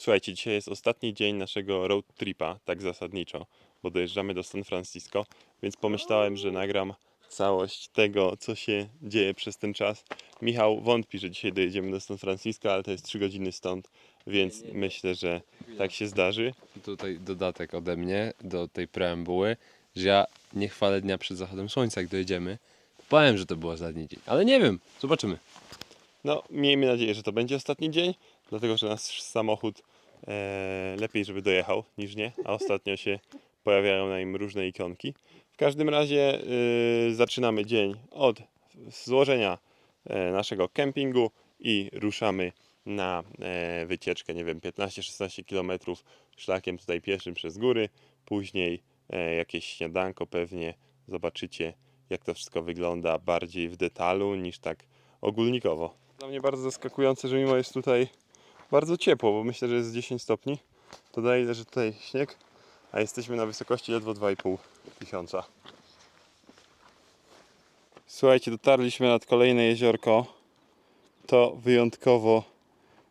Słuchajcie, dzisiaj jest ostatni dzień naszego road tripa, tak zasadniczo, bo dojeżdżamy do San Francisco, więc pomyślałem, że nagram całość tego, co się dzieje przez ten czas. Michał wątpi, że dzisiaj dojedziemy do San Francisco, ale to jest 3 godziny stąd, więc myślę, że tak się zdarzy. Tutaj dodatek ode mnie do tej preambuły, że ja nie chwalę dnia przed zachodem słońca, jak dojedziemy. Powiem, że to był ostatni dzień, ale nie wiem, zobaczymy. No, miejmy nadzieję, że to będzie ostatni dzień, dlatego że nasz samochód lepiej, żeby dojechał niż nie, a ostatnio się pojawiają na nim różne ikonki. W każdym razie y, zaczynamy dzień od złożenia e, naszego kempingu i ruszamy na e, wycieczkę, nie wiem, 15-16 km szlakiem tutaj pieszym przez góry. Później e, jakieś śniadanko pewnie zobaczycie, jak to wszystko wygląda bardziej w detalu niż tak ogólnikowo. Dla mnie bardzo zaskakujące, że mimo jest tutaj bardzo ciepło, bo myślę, że jest 10 stopni, to daje, tutaj śnieg, a jesteśmy na wysokości ledwo 2,5 tysiąca. Słuchajcie, dotarliśmy nad kolejne jeziorko. To wyjątkowo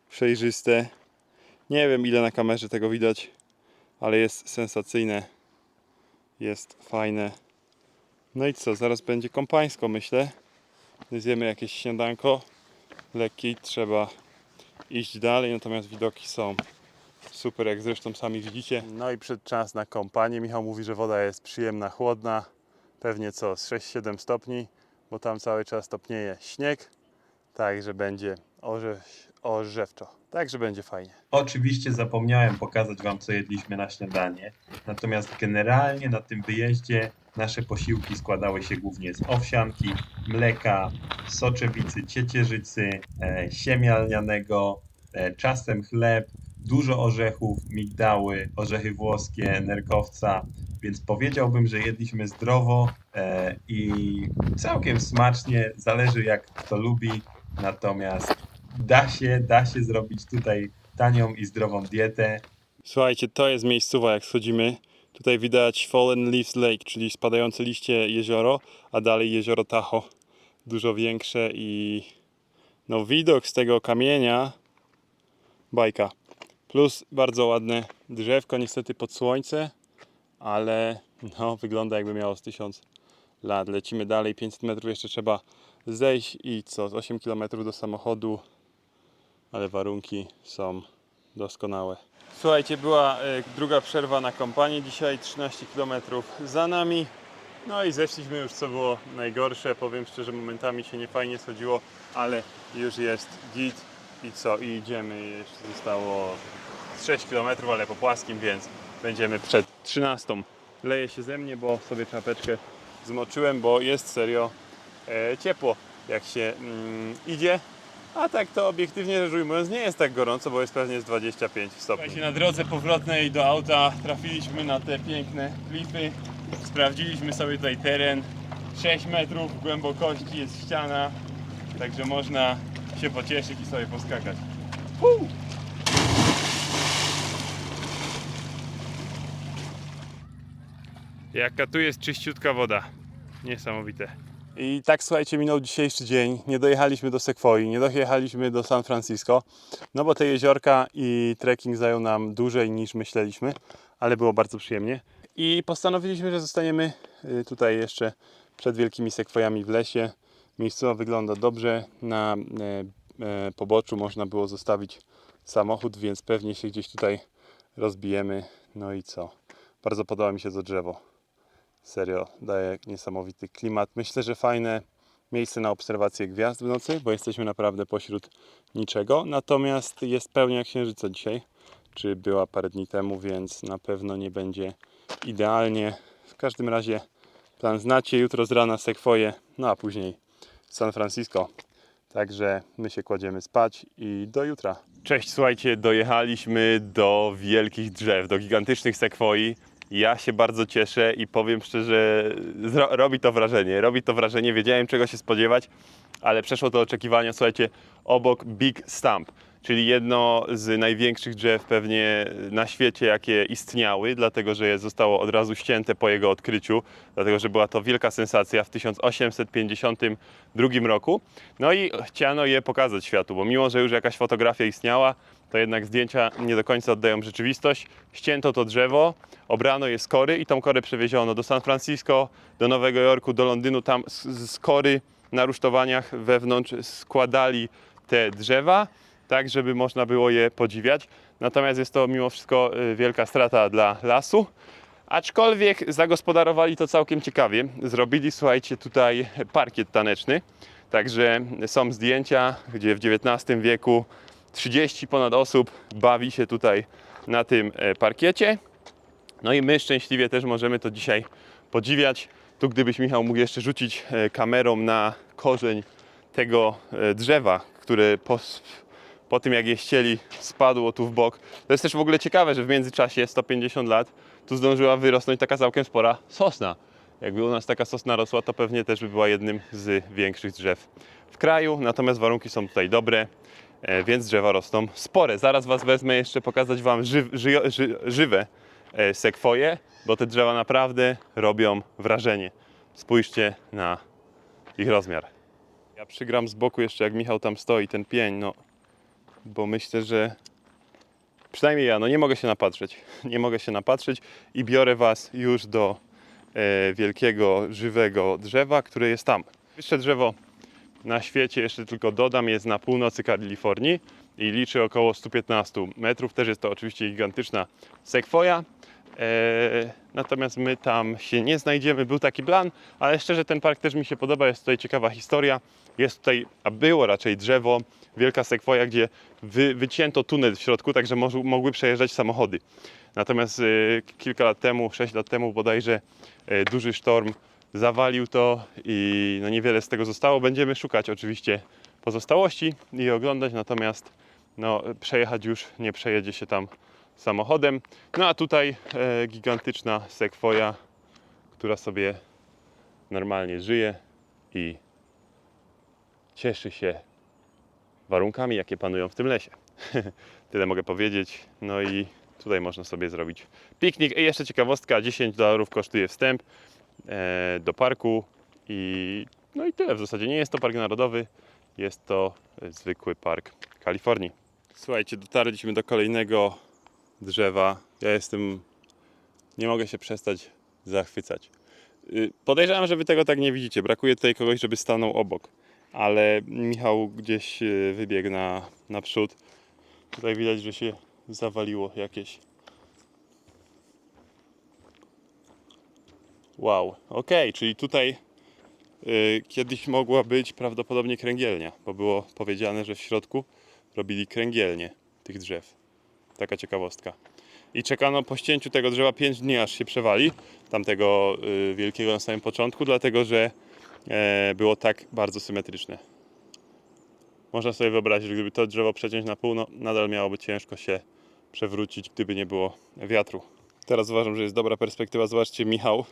przejrzyste. Nie wiem ile na kamerze tego widać, ale jest sensacyjne. Jest fajne. No i co, zaraz będzie kompańsko myślę. Zjemy jakieś śniadanko lekkie i trzeba iść dalej, natomiast widoki są super, jak zresztą sami widzicie. No i przed czas na kąpanie. Michał mówi, że woda jest przyjemna, chłodna, pewnie co, z 6-7 stopni, bo tam cały czas topnieje śnieg, także będzie orze, orzewczo, także będzie fajnie. Oczywiście zapomniałem pokazać Wam, co jedliśmy na śniadanie. Natomiast generalnie na tym wyjeździe nasze posiłki składały się głównie z owsianki, mleka, soczewicy, ciecierzycy, e, siemię lnianego, e, czasem chleb, dużo orzechów, migdały, orzechy włoskie, nerkowca. Więc powiedziałbym, że jedliśmy zdrowo e, i całkiem smacznie. Zależy jak kto lubi. Natomiast da się, da się zrobić tutaj tanią i zdrową dietę. Słuchajcie, to jest miejscowa jak schodzimy. Tutaj widać Fallen Leaves Lake, czyli spadające liście jezioro, a dalej jezioro Tahoe. Dużo większe i no widok z tego kamienia bajka. Plus bardzo ładne drzewko, niestety pod słońce, ale no wygląda jakby miało z 1000 lat. Lecimy dalej, 500 metrów jeszcze trzeba zejść i co, z 8 km do samochodu, ale warunki są doskonałe. Słuchajcie, była e, druga przerwa na kompanii. Dzisiaj 13 km za nami. No i zeszliśmy już, co było najgorsze. Powiem szczerze, momentami się niefajnie schodziło, ale już jest git. I co? I idziemy. Jeszcze zostało z 6 km, ale po płaskim, więc będziemy przed 13. Leje się ze mnie, bo sobie czapeczkę zmoczyłem, bo jest serio e, ciepło, jak się mm, idzie. A tak to obiektywnie rzecz ujmując nie jest tak gorąco, bo jest pewnie z 25 stopni. Na drodze powrotnej do auta trafiliśmy na te piękne klify. Sprawdziliśmy sobie tutaj teren. 6 metrów głębokości jest ściana, także można się pocieszyć i sobie poskakać. Huu! Jaka tu jest czyściutka woda. Niesamowite. I tak słuchajcie, minął dzisiejszy dzień. Nie dojechaliśmy do Sekwoi, nie dojechaliśmy do San Francisco, no bo te jeziorka i trekking zajął nam dłużej niż myśleliśmy, ale było bardzo przyjemnie. I postanowiliśmy, że zostaniemy y, tutaj jeszcze przed wielkimi sekwojami w lesie. Miejscowa wygląda dobrze. Na e, e, poboczu można było zostawić samochód, więc pewnie się gdzieś tutaj rozbijemy. No i co? Bardzo podoba mi się to drzewo. Serio, daje niesamowity klimat. Myślę, że fajne miejsce na obserwację gwiazd w nocy, bo jesteśmy naprawdę pośród niczego. Natomiast jest pełnia księżyca dzisiaj, czy była parę dni temu, więc na pewno nie będzie idealnie. W każdym razie plan znacie, jutro z rana sekwoje, no a później San Francisco. Także my się kładziemy spać i do jutra. Cześć, słuchajcie, dojechaliśmy do wielkich drzew, do gigantycznych sekwoi. Ja się bardzo cieszę i powiem szczerze, robi to wrażenie. Robi to wrażenie, wiedziałem czego się spodziewać, ale przeszło to oczekiwania. Słuchajcie, obok Big Stump, czyli jedno z największych drzew pewnie na świecie, jakie istniały, dlatego że zostało od razu ścięte po jego odkryciu, dlatego że była to wielka sensacja w 1852 roku. No i chciano je pokazać światu, bo mimo, że już jakaś fotografia istniała, to jednak zdjęcia nie do końca oddają rzeczywistość. Ścięto to drzewo, obrano je z kory i tą korę przewieziono do San Francisco, do Nowego Jorku, do Londynu. Tam z, z kory na rusztowaniach wewnątrz składali te drzewa, tak żeby można było je podziwiać. Natomiast jest to mimo wszystko y, wielka strata dla lasu. Aczkolwiek zagospodarowali to całkiem ciekawie. Zrobili, słuchajcie, tutaj parkiet taneczny. Także są zdjęcia, gdzie w XIX wieku 30 ponad osób bawi się tutaj na tym e, parkiecie. No i my szczęśliwie też możemy to dzisiaj podziwiać. Tu gdybyś Michał mógł jeszcze rzucić e, kamerą na korzeń tego e, drzewa, które po, po tym jak je ścieli spadło tu w bok. To jest też w ogóle ciekawe, że w międzyczasie 150 lat tu zdążyła wyrosnąć taka całkiem spora sosna. Jakby u nas taka sosna rosła, to pewnie też by była jednym z większych drzew w kraju. Natomiast warunki są tutaj dobre, więc drzewa rosną spore. Zaraz Was wezmę jeszcze pokazać Wam ży, ży, ży, żywe e, sekwoje, bo te drzewa naprawdę robią wrażenie. Spójrzcie na ich rozmiar. Ja przygram z boku jeszcze, jak Michał tam stoi, ten pień, no, bo myślę, że przynajmniej ja, no nie mogę się napatrzeć. Nie mogę się napatrzeć i biorę Was już do e, wielkiego, żywego drzewa, które jest tam. Jeszcze drzewo na świecie, jeszcze tylko dodam, jest na północy Kalifornii i liczy około 115 metrów. Też jest to oczywiście gigantyczna sekwoja. E, natomiast my tam się nie znajdziemy. Był taki plan, ale szczerze ten park też mi się podoba. Jest tutaj ciekawa historia. Jest tutaj, a było raczej drzewo, wielka sekwoja, gdzie wy, wycięto tunel w środku, także mo- mogły przejeżdżać samochody. Natomiast e, kilka lat temu, 6 lat temu bodajże, e, duży sztorm zawalił to i no niewiele z tego zostało. Będziemy szukać oczywiście pozostałości i oglądać, natomiast no, przejechać już nie przejedzie się tam samochodem. No a tutaj e, gigantyczna sekwoja, która sobie normalnie żyje i cieszy się warunkami, jakie panują w tym lesie. Tyle mogę powiedzieć. No i tutaj można sobie zrobić piknik. I jeszcze ciekawostka, 10 dolarów kosztuje wstęp do parku i no i tyle w zasadzie. Nie jest to park narodowy, jest to e, zwykły park Kalifornii. Słuchajcie, dotarliśmy do kolejnego drzewa. Ja jestem, nie mogę się przestać zachwycać. Y, Podejrzewam, że wy tego tak nie widzicie. Brakuje tutaj kogoś, żeby stanął obok. Ale Michał gdzieś y, wybiegł na, naprzód. Tutaj widać, że się zawaliło jakieś. Wow, okej, czyli tutaj y, kiedyś mogła być prawdopodobnie kręgielnia, bo było powiedziane, że w środku robili kręgielnie tych drzew. Taka ciekawostka. I czekano po ścięciu tego drzewa 5 dni, aż się przewali, tamtego y, wielkiego na samym początku, dlatego że e, było tak bardzo symetryczne. Można sobie wyobrazić, że gdyby to drzewo przeciąć na pół, no, nadal miałoby ciężko się przewrócić, gdyby nie było wiatru. Teraz uważam, że jest dobra perspektywa. Zobaczcie, Michał,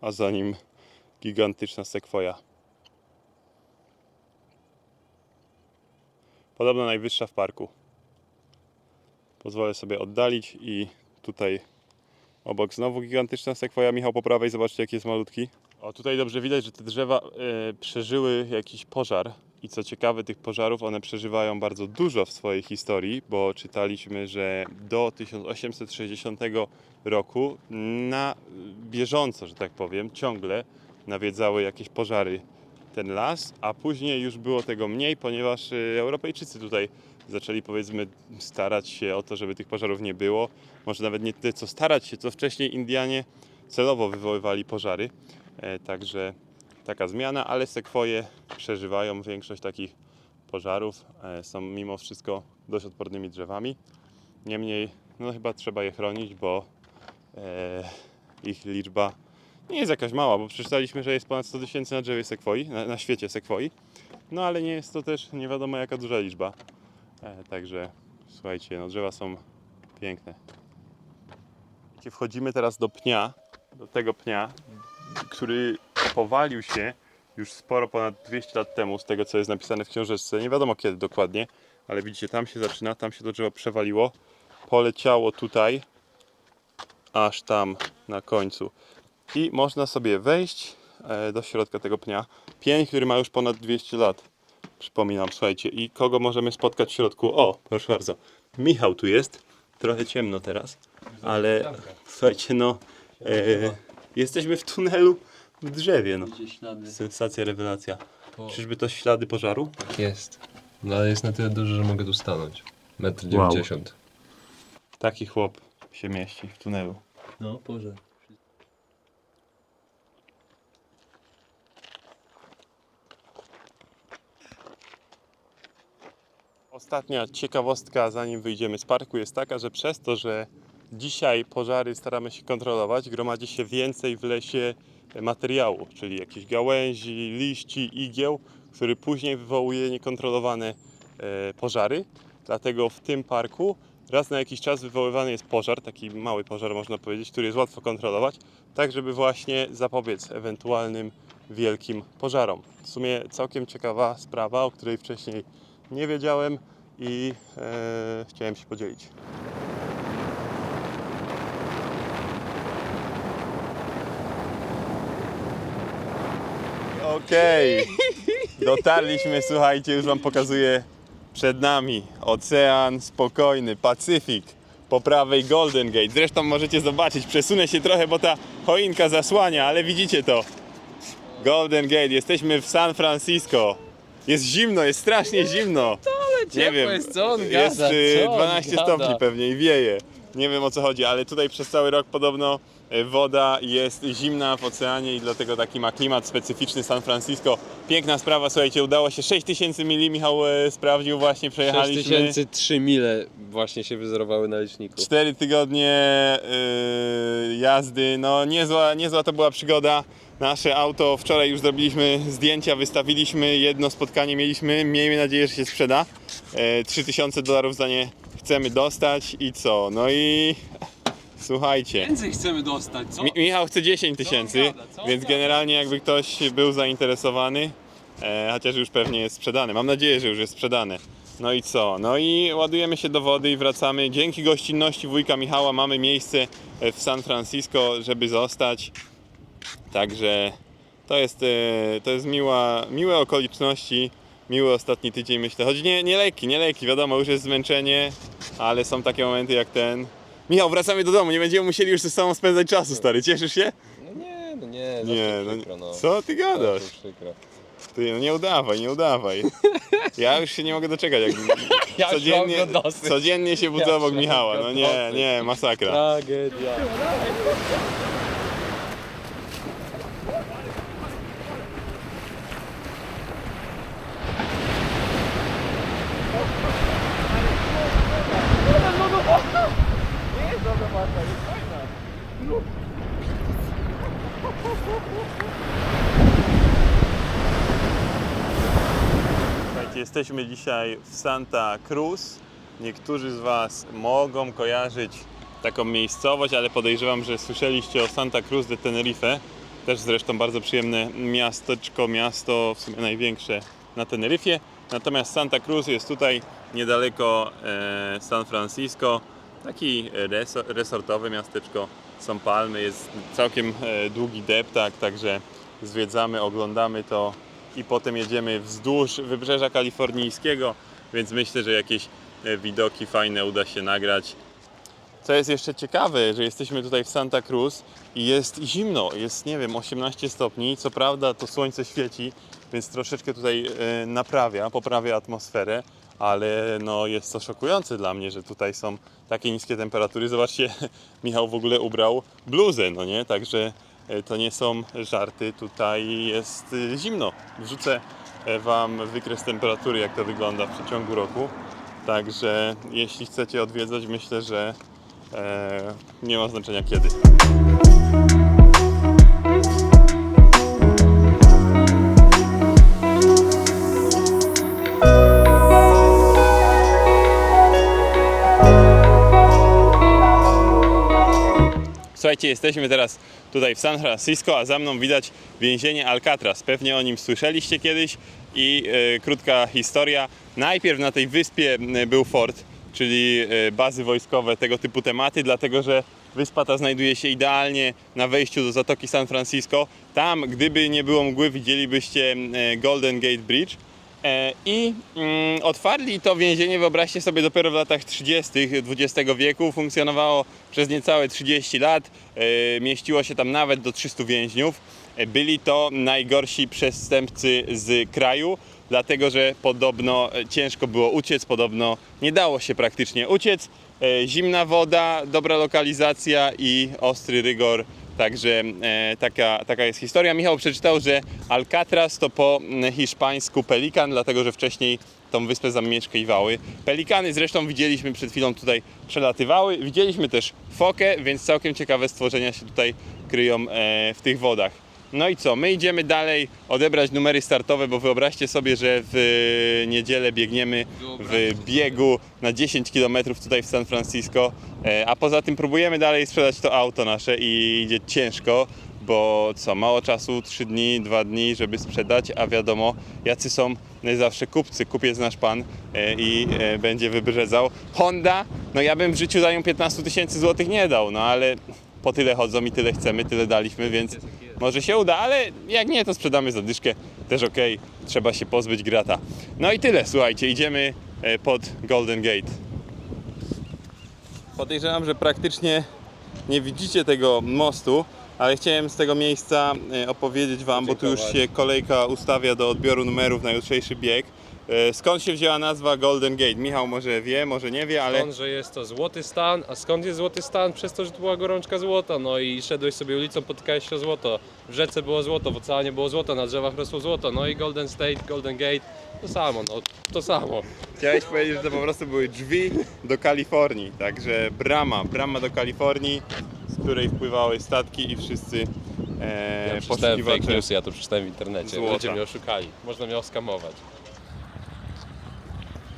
a za nim gigantyczna sekwoja. Podobno najwyższa w parku. Pozwolę sobie oddalić i tutaj obok znowu gigantyczna sekwoja. Michał po prawej, zobaczcie jaki jest malutki. O, tutaj dobrze widać, że te drzewa e, przeżyły jakiś pożar. I co ciekawe, tych pożarów one przeżywają bardzo dużo w swojej historii, bo czytaliśmy, że do 1860 roku na bieżąco, że tak powiem, ciągle nawiedzały jakieś pożary ten las, a później już było tego mniej, ponieważ y, Europejczycy tutaj zaczęli powiedzmy starać się o to, żeby tych pożarów nie było. Może nawet nie tyle co starać się, co wcześniej Indianie celowo wywoływali pożary. E, także taka zmiana, ale sekwoje przeżywają większość takich pożarów. E, są mimo wszystko dość odpornymi drzewami. Niemniej, no chyba trzeba je chronić, bo e, ich liczba nie jest jakaś mała, bo przeczytaliśmy, że jest ponad 100 tysięcy na drzewie sekwoi, na, na świecie sekwoi. No ale nie jest to też nie wiadomo jaka duża liczba. E, także słuchajcie, no drzewa są piękne. Wchodzimy teraz do pnia, do tego pnia, który powalił się już sporo ponad 200 lat temu, z tego co jest napisane w książeczce. Nie wiadomo kiedy dokładnie, ale widzicie, tam się zaczyna, tam się to drzewo przewaliło. Poleciało tutaj, aż tam na końcu. I można sobie wejść e, do środka tego pnia. Pień, który ma już ponad 200 lat. Przypominam, słuchajcie. I kogo możemy spotkać w środku? O, proszę bardzo. Michał tu jest. Trochę ciemno teraz, ale słuchajcie, no e, jesteśmy w tunelu w drzewie, no. Gdzie ślady? Sensacja, rewelacja. Po- Czyżby to ślady pożaru? Jest. No ale jest na tyle duży, że mogę tu stanąć. Metr Wow. 90. Taki chłop się mieści w tunelu. No, pożar. Ostatnia ciekawostka, zanim wyjdziemy z parku, jest taka, że przez to, że dzisiaj pożary staramy się kontrolować, gromadzi się więcej w lesie materiału, czyli jakichś gałęzi, liści, igieł, który później wywołuje niekontrolowane e, pożary. Dlatego w tym parku raz na jakiś czas wywoływany jest pożar, taki mały pożar można powiedzieć, który jest łatwo kontrolować, tak żeby właśnie zapobiec ewentualnym wielkim pożarom. W sumie całkiem ciekawa sprawa, o której wcześniej nie wiedziałem i e, chciałem się podzielić. Okej, dotarliśmy, słuchajcie, już Wam pokazuję przed nami ocean spokojny, Pacyfik, po prawej Golden Gate. Zresztą możecie zobaczyć, przesunę się trochę, bo ta choinka zasłania, ale widzicie to. Golden Gate, jesteśmy w San Francisco. Jest zimno, jest strasznie zimno. Nie wiem, jest, co on jest gada, y, co on 12 gada? stopni pewnie i wieje. Nie wiem o co chodzi, ale tutaj przez cały rok podobno woda jest zimna w oceanie i dlatego taki ma klimat specyficzny San Francisco. Piękna sprawa, słuchajcie, udało się 6000 mili, Michał e, sprawdził właśnie, przejechaliśmy. 6003 mile właśnie się wyzerowały na liczniku. 4 tygodnie yy, jazdy, no niezła, niezła to była przygoda. Nasze auto wczoraj już zrobiliśmy zdjęcia, wystawiliśmy, jedno spotkanie mieliśmy, miejmy nadzieję, że się sprzeda. E, 3000 dolarów za nie chcemy dostać i co? No i słuchajcie. Więcej chcemy dostać, co? Mi Michał chce 10 tysięcy, gada, co on więc gada? generalnie jakby ktoś był zainteresowany, e, chociaż już pewnie jest sprzedany. Mam nadzieję, że już jest sprzedane. No i co? No i ładujemy się do wody i wracamy. Dzięki gościnności wujka Michała mamy miejsce e, w San Francisco, żeby zostać. Także to jest, e, to jest miła, miłe okoliczności, miły ostatni tydzień myślę. Choć nie, nie lekki, nie lekki, wiadomo, już jest zmęczenie, ale są takie momenty jak ten. Michał, wracamy do domu, nie będziemy musieli już ze sobą spędzać czasu, stary. Cieszysz się? No nie, no nie, Nie, no, przykro, no. co ty gadasz? Zawsze przykro. Ty, no nie udawaj, nie udawaj. Ja już się nie mogę doczekać, jak Ja już codziennie, mam go dosyć. codziennie się budzę Ja obok mam Michała. go No nie, dosyć. nie, masakra. Tragedia. Jesteśmy dzisiaj w Santa Cruz. Niektórzy z Was mogą kojarzyć taką miejscowość, ale podejrzewam, że słyszeliście o Santa Cruz de Tenerife. Też zresztą bardzo przyjemne miasteczko, miasto w sumie największe na Teneryfie. Natomiast Santa Cruz jest tutaj niedaleko e, San Francisco. Taki reso- resortowe miasteczko. Są palmy, jest całkiem e, długi deptak, także zwiedzamy, oglądamy to i potem jedziemy wzdłuż wybrzeża kalifornijskiego, więc myślę, że jakieś e, widoki fajne uda się nagrać. Co jest jeszcze ciekawe, że jesteśmy tutaj w Santa Cruz i jest zimno, jest nie wiem 18 stopni. Co prawda to słońce świeci, więc troszeczkę tutaj e, naprawia, poprawia atmosferę, ale no jest to szokujące dla mnie, że tutaj są takie niskie temperatury. Zobaczcie, Michał w ogóle ubrał bluzę, no nie? Także to nie są żarty, tutaj jest e, zimno. Wrzucę e, Wam wykres temperatury, jak to wygląda w przeciągu roku. Także jeśli chcecie odwiedzać, myślę, że e, nie ma znaczenia kiedy. Słuchajcie, jesteśmy teraz tutaj w San Francisco, a za mną widać więzienie Alcatraz. Pewnie o nim słyszeliście kiedyś i e, krótka historia. Najpierw na tej wyspie był fort, czyli e, bazy wojskowe, tego typu tematy, dlatego że wyspa ta znajduje się idealnie na wejściu do Zatoki San Francisco. Tam, gdyby nie było mgły, widzielibyście e, Golden Gate Bridge. E, I mm, otwarli to więzienie, wyobraźcie sobie, dopiero w latach 30. XX wieku. Funkcjonowało przez niecałe 30 lat. E, Mieściło się tam nawet do 300 więźniów. E, Byli to najgorsi przestępcy z kraju, dlatego że podobno ciężko było uciec, podobno nie dało się praktycznie uciec. Zimna woda, dobra lokalizacja i ostry rygor Także e, taka, taka jest historia. Michał przeczytał, że Alcatraz to po hiszpańsku pelikan, dlatego że wcześniej tą wyspę zamieszkiwały. Pelikany zresztą widzieliśmy przed chwilą tutaj przelatywały. Widzieliśmy też fokę, więc całkiem ciekawe stworzenia się tutaj kryją e, w tych wodach. No i co? My idziemy dalej odebrać numery startowe, bo wyobraźcie sobie, że w e, niedzielę biegniemy w biegu na 10 km tutaj w San Francisco, e, a poza tym próbujemy dalej sprzedać to auto nasze i idzie ciężko, bo co, mało czasu, 3 dni, 2 dni, żeby sprzedać, a wiadomo, jacy są zawsze kupcy, kupiec nasz pan e, i e, będzie wybrzedzał. Honda, no ja bym w życiu za nią 15 tysięcy złotych nie dał, no ale po tyle chodzą i tyle chcemy, tyle daliśmy, więc może się uda, ale jak nie, to sprzedamy za dyszkę, też okej, trzeba się pozbyć grata. No i tyle, słuchajcie, idziemy e, pod Golden Gate. Podejrzewam, że praktycznie nie widzicie tego mostu, ale chciałem z tego miejsca e, opowiedzieć Wam, bo tu już się kolejka ustawia do odbioru numerów na jutrzejszy bieg. E, Skąd się wzięła nazwa Golden Gate? Michał może wie, może nie wie, ale Stąd, że jest to złoty stan, a skąd jest złoty stan? Przez to, że to była gorączka złota, no i szedłeś sobie ulicą, potykałeś się o złoto. W rzece było złoto, w oceanie było złoto, na drzewach rosło złoto, no i Golden State, Golden Gate, to samo, no to samo. Chciałeś powiedzieć, że to po prostu były drzwi do Kalifornii, także brama, brama do Kalifornii, z której wpływały statki i wszyscy e, Ja poszukiwacze. newsy, ja to przeczytałem w internecie, Złota. ludzie mnie oszukali, można mnie oskamować.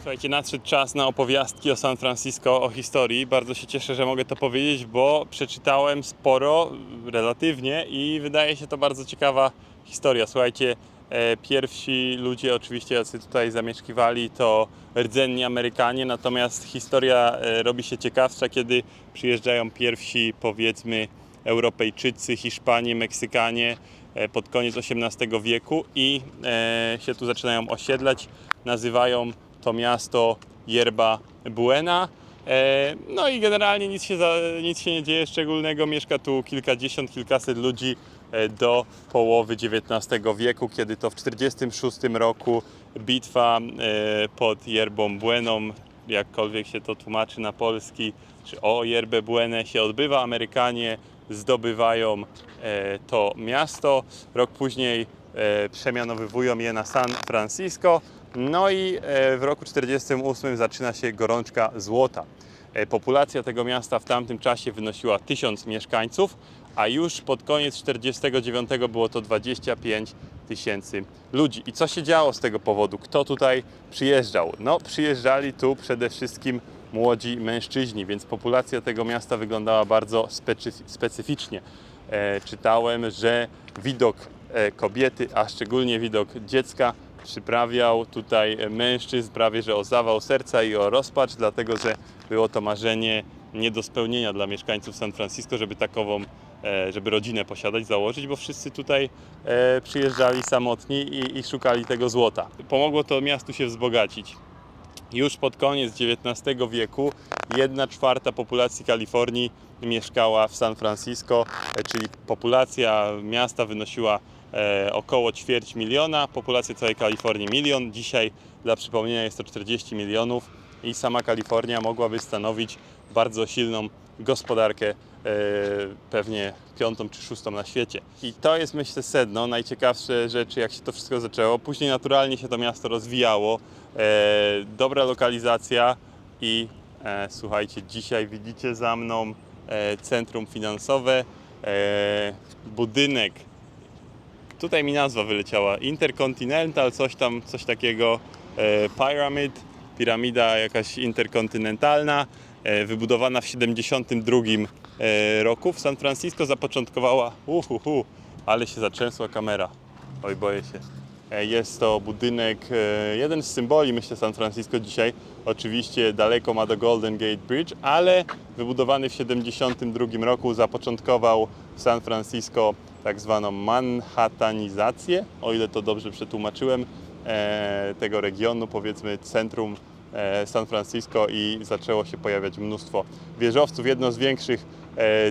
Słuchajcie, nadszedł czas na opowiastki o San Francisco, o historii. Bardzo się cieszę, że mogę to powiedzieć, bo przeczytałem sporo, relatywnie i wydaje się to bardzo ciekawa historia. Słuchajcie, e, pierwsi ludzie oczywiście, jacy tutaj zamieszkiwali, to rdzenni Amerykanie, natomiast historia e, robi się ciekawsza, kiedy przyjeżdżają pierwsi, powiedzmy, Europejczycy, Hiszpanie, Meksykanie e, pod koniec XVIII wieku i się tu zaczynają osiedlać. Nazywają to miasto Yerba Buena. E, No i generalnie nic się, za, nic się nie dzieje szczególnego. Mieszka tu kilkadziesiąt, kilkaset ludzi e, do połowy XIX wieku, kiedy to w 1946 roku bitwa e, pod Yerbą Bueną, jakkolwiek się to tłumaczy na polski, czy o Yerbę Buenę się odbywa. Amerykanie zdobywają to miasto. Rok później przemianowywują je na San Francisco. No i e, w roku 1948 zaczyna się gorączka złota. E, Populacja tego miasta w tamtym czasie wynosiła 1000 mieszkańców, a już pod koniec 1949 było to 25 tysięcy ludzi. I co się działo z tego powodu? Kto tutaj przyjeżdżał? No, przyjeżdżali tu przede wszystkim młodzi mężczyźni, więc populacja tego miasta wyglądała bardzo specyf- specyficznie. E, czytałem, że widok e, kobiety, a szczególnie widok dziecka, przyprawiał tutaj mężczyzn prawie że o zawał serca i o rozpacz, dlatego że było to marzenie nie do spełnienia dla mieszkańców San Francisco, żeby takową, e, żeby rodzinę posiadać, założyć, bo wszyscy tutaj e, przyjeżdżali samotni i, i szukali tego złota. Pomogło to miastu się wzbogacić. Już pod koniec XIX wieku 1 czwarta populacji Kalifornii mieszkała w San Francisco, e, czyli populacja miasta wynosiła około ćwierć miliona, populacja całej Kalifornii milion. Dzisiaj dla przypomnienia jest to 40 milionów i sama Kalifornia mogłaby stanowić bardzo silną gospodarkę, e, pewnie piątą czy szóstą na świecie. I to jest myślę sedno, najciekawsze rzeczy jak się to wszystko zaczęło. Później naturalnie się to miasto rozwijało, e, dobra lokalizacja i e, słuchajcie, dzisiaj widzicie za mną e, centrum finansowe, e, budynek tutaj mi nazwa wyleciała. Intercontinental, coś tam, coś takiego. E, Pyramid, piramida jakaś interkontynentalna, e, wybudowana w 72 e, roku w San Francisco, zapoczątkowała, uhuhu, ale się zatrzęsła kamera. Oj, boję się. E, Jest to budynek, e, jeden z symboli, myślę, San Francisco dzisiaj. Oczywiście daleko ma do Golden Gate Bridge, ale wybudowany w 72 roku zapoczątkował w San Francisco tak zwaną manhattanizację, o ile to dobrze przetłumaczyłem. e, tego regionu, powiedzmy centrum San Francisco i zaczęło się pojawiać mnóstwo wieżowców. Jedno z większych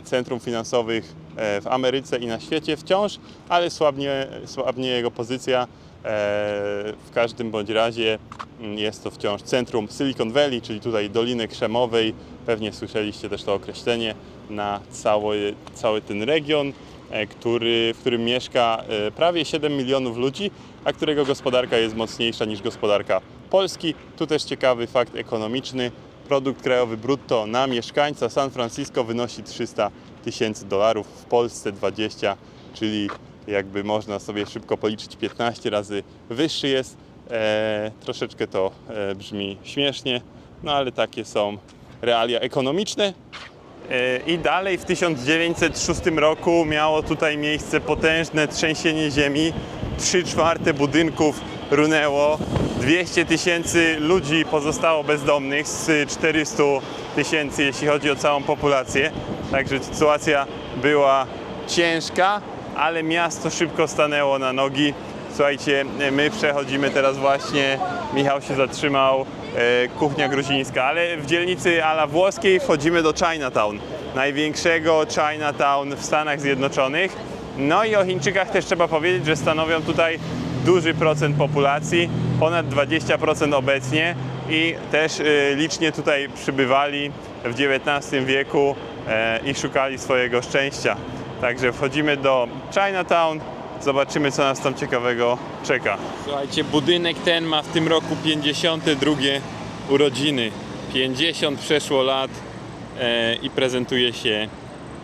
centrum finansowych w Ameryce i na świecie wciąż, ale słabnie, słabnie jego pozycja. E, W każdym bądź razie mm, jest to wciąż centrum Silicon Valley, czyli tutaj Doliny Krzemowej. Pewnie słyszeliście też to określenie na cały, cały ten region, e, który, w którym mieszka e, prawie 7 milionów ludzi, a którego gospodarka jest mocniejsza niż gospodarka Polski. Tu też ciekawy fakt ekonomiczny. Produkt krajowy brutto na mieszkańca San Francisco wynosi 300 tysięcy dolarów, w Polsce 20, czyli jakby można sobie szybko policzyć 15 razy wyższy jest. E, troszeczkę to e, brzmi śmiesznie, no ale takie są realia ekonomiczne. E, I dalej w 1906 roku miało tutaj miejsce potężne trzęsienie ziemi. 3 czwarte budynków runęło. 200 tysięcy ludzi pozostało bezdomnych z 400 tysięcy, jeśli chodzi o całą populację. Także sytuacja była ciężka, ale miasto szybko stanęło na nogi. Słuchajcie, my przechodzimy teraz właśnie, Michał się zatrzymał, e, kuchnia gruzińska, ale w dzielnicy ala włoskiej wchodzimy do Chinatown, największego Chinatown w Stanach Zjednoczonych. No i o Chińczykach też trzeba powiedzieć, że stanowią tutaj duży procent populacji, ponad 20% obecnie i też e, licznie tutaj przybywali w XIX wieku e, i szukali swojego szczęścia. Także wchodzimy do Chinatown, zobaczymy co nas tam ciekawego czeka. Słuchajcie, budynek ten ma w tym roku 52 urodziny. 50 przeszło lat e, i prezentuje się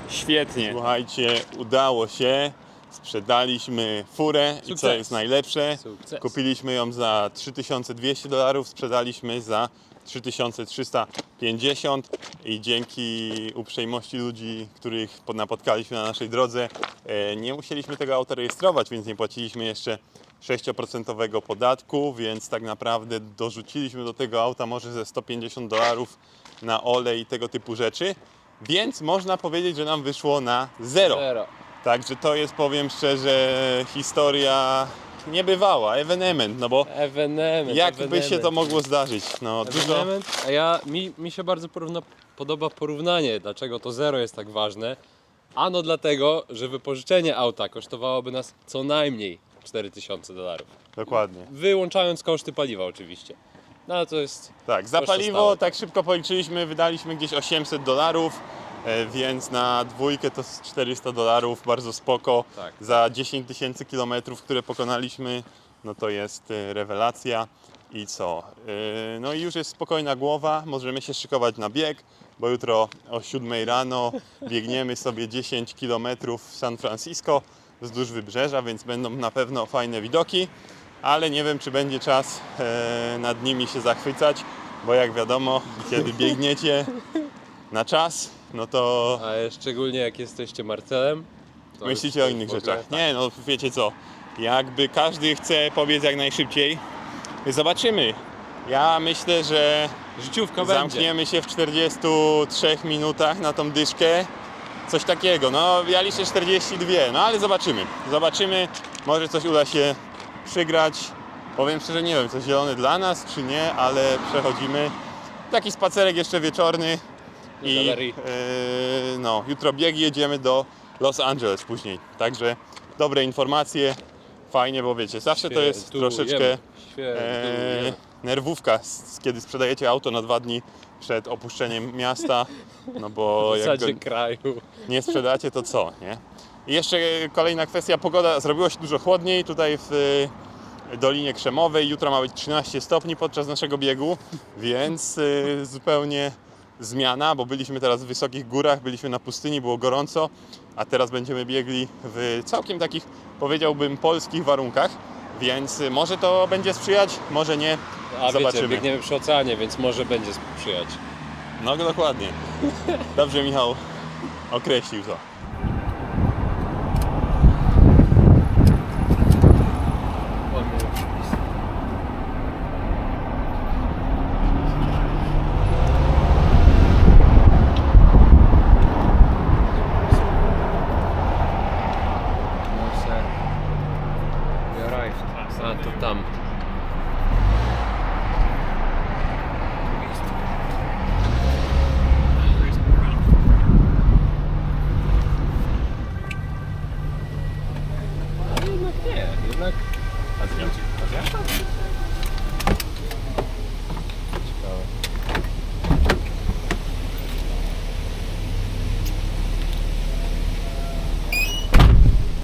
świetnie. Słuchajcie, udało się. Sprzedaliśmy furę i co Sukces. jest najlepsze? Sukces. Kupiliśmy ją za 3200 dolarów, sprzedaliśmy za 3350 i dzięki uprzejmości ludzi, których po- napotkaliśmy na naszej drodze, e, nie musieliśmy tego auta rejestrować, więc nie płaciliśmy jeszcze 6% podatku, więc tak naprawdę dorzuciliśmy do tego auta może ze 150 dolarów na olej i tego typu rzeczy, więc można powiedzieć, że nam wyszło na zero. Zero. Także to jest, powiem szczerze, historia niebywała, ewenement, no bo Ewenement. jakby się ewenement. to mogło zdarzyć? No dużo... Ewenement, a ja, mi, mi się bardzo porówna, podoba porównanie, dlaczego to zero jest tak ważne. Ano dlatego, że wypożyczenie auta kosztowałoby nas co najmniej 4000 dolarów. Dokładnie. Wyłączając koszty paliwa oczywiście. No ale to jest... Tak, za Proszę paliwo tak szybko policzyliśmy, wydaliśmy gdzieś 800 dolarów, więc na dwójkę to z 400 dolarów, bardzo spoko. Tak. Za 10 tysięcy kilometrów, które pokonaliśmy, no to jest e, rewelacja. I co? E, No i już jest spokojna głowa, możemy się szykować na bieg, bo jutro o 7 rano biegniemy sobie 10 kilometrów w San Francisco wzdłuż wybrzeża, więc będą na pewno fajne widoki ale nie wiem, czy będzie czas e, nad nimi się zachwycać, bo jak wiadomo, kiedy biegniecie na czas, no to A szczególnie jak jesteście Marcelem. to myślicie już o innych w ogóle- rzeczach. Nie, no wiecie co, jakby każdy chce pobiec jak najszybciej, zobaczymy. Ja myślę, że Życiówka będzie. zamkniemy się w 43 minutach na tą dyszkę. Coś takiego, no ja liczę 42, no ale zobaczymy. Zobaczymy, może coś uda się przygrać. Powiem szczerze, nie wiem, co zielony dla nas, czy nie, ale przechodzimy. Taki spacerek jeszcze wieczorny i yy, no, jutro bieg jedziemy do Los Angeles później. Także dobre informacje, fajnie, bo wiecie, zawsze to jest troszeczkę e, nerwówka, kiedy sprzedajecie auto na dwa dni przed opuszczeniem miasta, no bo jak go kraju. nie sprzedacie, to co, nie? I jeszcze kolejna kwestia, pogoda, zrobiło się dużo chłodniej tutaj w y, Dolinie Krzemowej, jutro ma być 13 stopni podczas naszego biegu, więc y, zupełnie zmiana, bo byliśmy teraz w wysokich górach, byliśmy na pustyni, było gorąco, a teraz będziemy biegli w całkiem takich, powiedziałbym, polskich warunkach, więc może to będzie sprzyjać, może nie, A zobaczymy. wiecie, biegniemy przy oceanie, więc może będzie sprzyjać. No dokładnie. Dobrze Michał określił to.